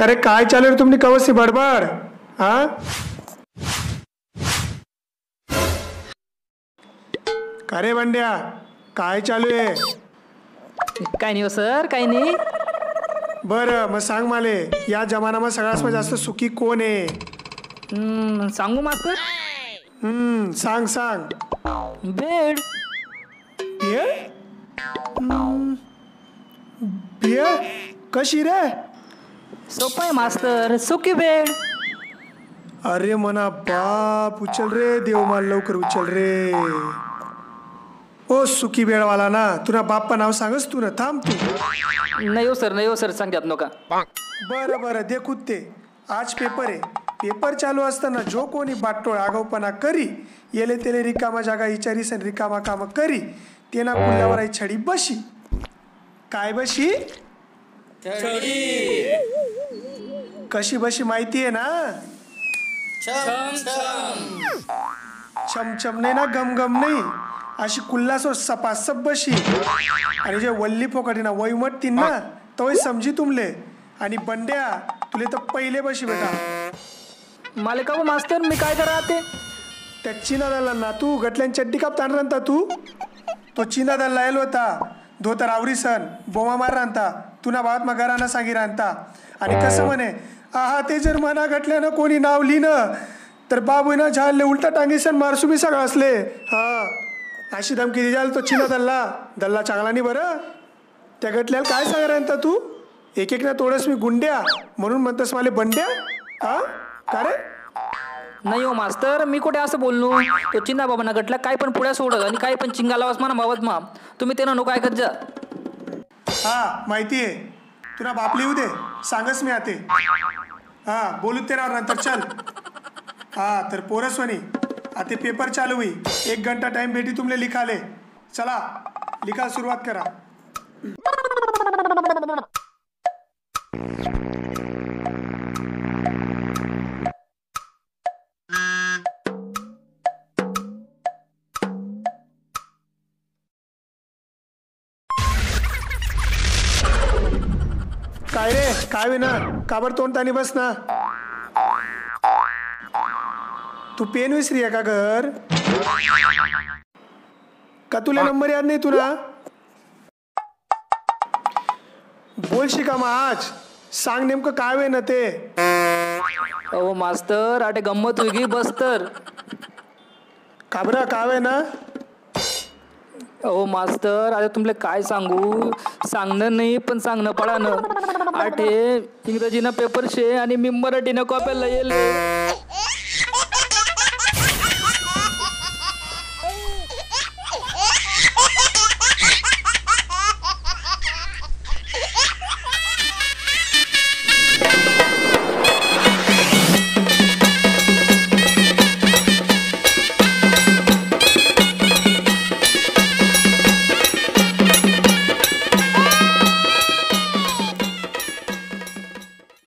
अरे काय चालू रे कवसी बडबड हा? का रे बंड्या? काय चालू आहे? काय नाही हो सर काही नाही. बरं मग सांग माले या जमानाમાં सगळ्यात जास्त सुखी कोण आहे? हम्म, सांगू मास्तर. हम्म सांग सांग. बेड भेळ कशी रे? सोपं आहे मास्तर सुकी बेड अरे मना बाप उचल रे देवमाल लवकर उचल रे. ओ सुकी बेळवाला ना तुला बाप्पा नाव सांगस तू ना थांब तू. नाही हो सर नाही हो सर सांगतात नका. बरं बरं देखूत ते. आज पेपर आहे. पेपर चालू असताना जो कोणी बाटोळ आगाऊपणा करी येले तेले रिकामा जागा विचारीस आणि रिकामा कामं करी ते ना कुल्ल्यावर आई छडी बशी. काय बशी? कशी बशी माहिती आहे ना? चमचम नाही ना गम गम नाही. अशी कुल्लासो सपासप बशी. आणि जे वल्ली फोकाटी ना वैमट तीन ना तवय समजी तुमले. आणि बंड्या तुले तर पहिले बशी बेटा. मला का मास्तर मी काय करा ते? त्या चिना दल्ला ना तू गटल्यान चड्डी काप ताण तू? तो चिना दल्ला येलो होता. धोतर आवरी सन बोमा मार रांधता तुना बात मग सांगी रांधता आणि कसं म्हणे आहा ते जर मना घटल्यानं कोणी नाव लिहिणं तर बाबूनं झाले उलटा टांगी मारसू मी सगळं असले. हा. अशी धमकी दिजाल तो चिना दल्ला. दल्ला चांगला नाही बरं. त्या गटल्याला काय सांगा तू? एक एक ना तोडस मी गुंड्या. म्हणून म्हणतस मला बंड्या? हा? का रे? नाही हो मास्तर मी कुठे असं बोललो? तो बाबा बाबांना गटला काय पण पुढ्या सोडत आणि काय पण चिंगा लावास म्हणा बाबत मा तुम्ही ते नको ऐकत जा. हा माहिती आहे. तुला बाप लिहू दे. सांगस मी आते. हा बोलू तेरावर नंतर चल. हा तर पोरस्वनी आता पेपर चालू होई. एक घंटा टाइम भेटी तुमले लिखाले. चला लिखा सुरुवात करा. काय रे? काय वे ना काबर तोंड तानी बस ना तू पेन विसरी आहे का घर? का तुला नंबर याद नाही तुला? बोल शिका मग आज सांग नेमकं काय वे ना ते? अहो मास्तर आटे गंमत वेगळी बस तर काबरा काय वे ना ओ मास्तर आता तुमले काय सांगू? सांगणं नाही पण सांगणं पडानं आठे इंग्रजीनं पेपर शे आणि मी मराठीनं कॉप्याला येईल.